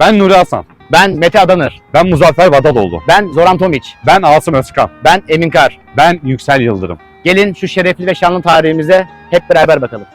Ben Nuri Hasan. Ben Mete Adanır. Ben Muzaffer Vadaloğlu. Ben Zoran Tomiç. Ben Asım Özkan. Ben Emin Kar. Ben Yüksel Yıldırım. Gelin şu şerefli ve şanlı tarihimize hep beraber bakalım.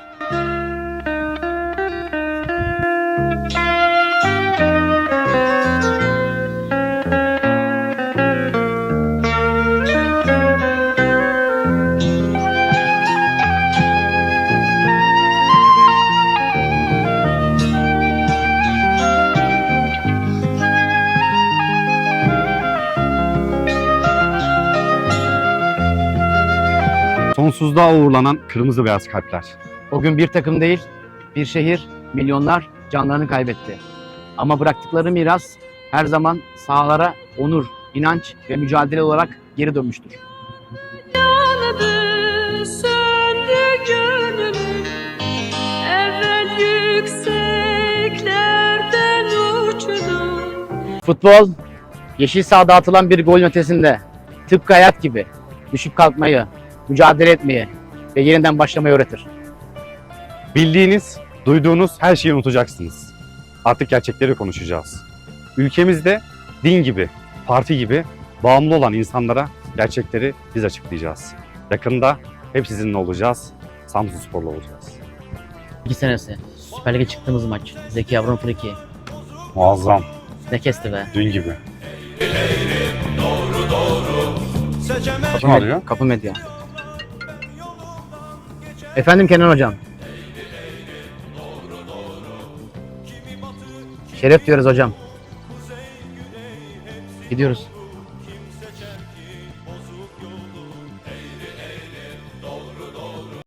Sonsuzluğa uğurlanan kırmızı beyaz kalpler. O gün bir takım değil, bir şehir, milyonlar canlarını kaybetti. Ama bıraktıkları miras her zaman sahalara onur, inanç ve mücadele olarak geri dönmüştür. Yandı, söndü gönlüm Evvel yükseklerden uçtu Futbol, yeşil sahada atılan bir gol ötesinde tıpkı hayat gibi düşüp kalkmayı, mücadele etmeyi ve yeniden başlamayı öğretir. Bildiğiniz, duyduğunuz her şeyi unutacaksınız. Artık gerçekleri konuşacağız. Ülkemizde din gibi, parti gibi bağımlı olan insanlara gerçekleri biz açıklayacağız. Yakında hep sizinle olacağız. Samsun Spor'la olacağız. İki senesi Süper Lig'e çıktığımız maç. Zeki Yavrum Friki. Muazzam, Ne kesti be. dün gibi. Kapı arıyor. Kapı Medya. Efendim Kenan Hocam. Şeref diyoruz hocam. Gidiyoruz.